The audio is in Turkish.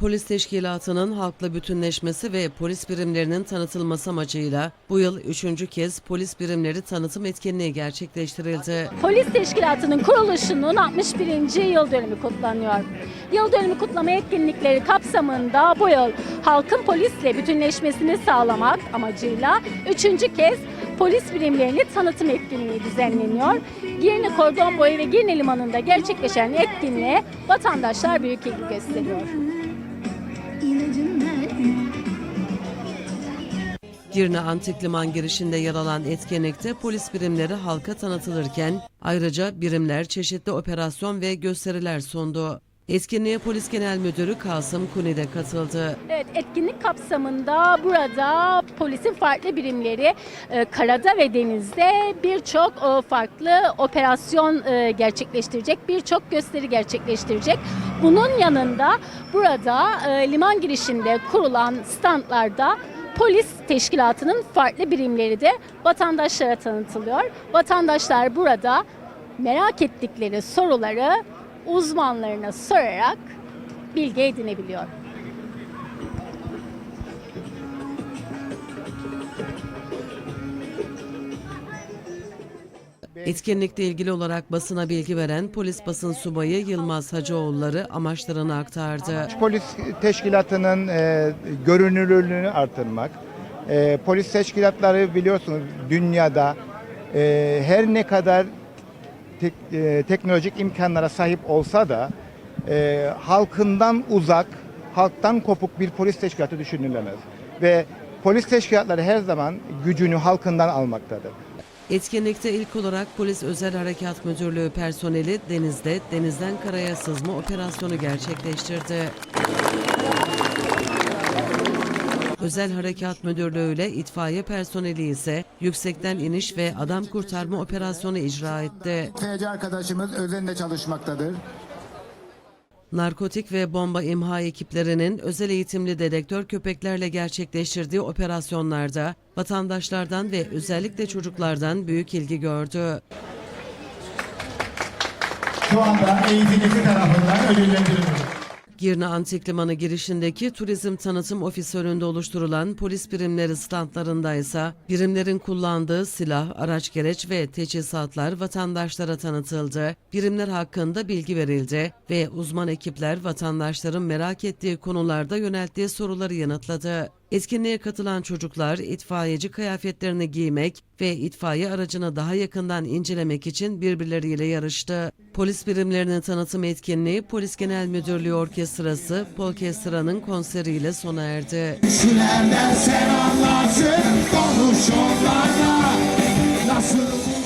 Polis Teşkilatı'nın halkla bütünleşmesi ve polis birimlerinin tanıtılması amacıyla bu yıl üçüncü kez polis birimleri tanıtım etkinliği gerçekleştirildi. Polis Teşkilatı'nın kuruluşunun 61. yıl dönümü kutlanıyor. Yıl dönümü kutlama etkinlikleri kapsamında bu yıl halkın polisle bütünleşmesini sağlamak amacıyla üçüncü kez polis birimlerini tanıtım etkinliği düzenleniyor. Girne Kordon Boyu ve Girne Limanı'nda gerçekleşen etkinliğe vatandaşlar büyük ilgi gösteriyor. Girne Antik Liman girişinde yer alan etkinlikte polis birimleri halka tanıtılırken ayrıca birimler çeşitli operasyon ve gösteriler sundu. Etkinliğe Polis Genel Müdürü Kasım Kuni de katıldı. Evet, etkinlik kapsamında burada polisin farklı birimleri e, karada ve denizde birçok e, farklı operasyon e, gerçekleştirecek, birçok gösteri gerçekleştirecek. Bunun yanında burada liman girişinde kurulan standlarda polis teşkilatının farklı birimleri de vatandaşlara tanıtılıyor. Vatandaşlar burada merak ettikleri soruları uzmanlarına sorarak bilgi edinebiliyor. Etkinlikle ilgili olarak basına bilgi veren polis basın subayı Yılmaz Hacıoğulları amaçlarını aktardı. Polis teşkilatının e, görünürlüğünü artırmak. E, polis teşkilatları biliyorsunuz dünyada e, her ne kadar tek- e, teknolojik imkanlara sahip olsa da e, halkından uzak, halktan kopuk bir polis teşkilatı düşünülemez. Ve polis teşkilatları her zaman gücünü halkından almaktadır. Etkinlikte ilk olarak Polis Özel Harekat Müdürlüğü personeli denizde denizden karaya sızma operasyonu gerçekleştirdi. Özel Harekat Müdürlüğü ile itfaiye personeli ise yüksekten iniş ve adam kurtarma operasyonu icra etti. TC arkadaşımız özenle çalışmaktadır. Narkotik ve bomba imha ekiplerinin özel eğitimli dedektör köpeklerle gerçekleştirdiği operasyonlarda vatandaşlardan ve özellikle çocuklardan büyük ilgi gördü. Şu anda eğitimci tarafından ödüllendiriliyor. Girne Antik Limanı girişindeki turizm tanıtım ofisi önünde oluşturulan polis birimleri standlarında ise birimlerin kullandığı silah, araç gereç ve teçhizatlar vatandaşlara tanıtıldı. Birimler hakkında bilgi verildi ve uzman ekipler vatandaşların merak ettiği konularda yönelttiği soruları yanıtladı. Etkinliğe katılan çocuklar itfaiyeci kıyafetlerini giymek ve itfaiye aracını daha yakından incelemek için birbirleriyle yarıştı. Polis birimlerinin tanıtım etkinliği Polis Genel Müdürlüğü Orkestrası Polkestra'nın konseriyle sona erdi. Selamlarsın konuş onlarla Nasıl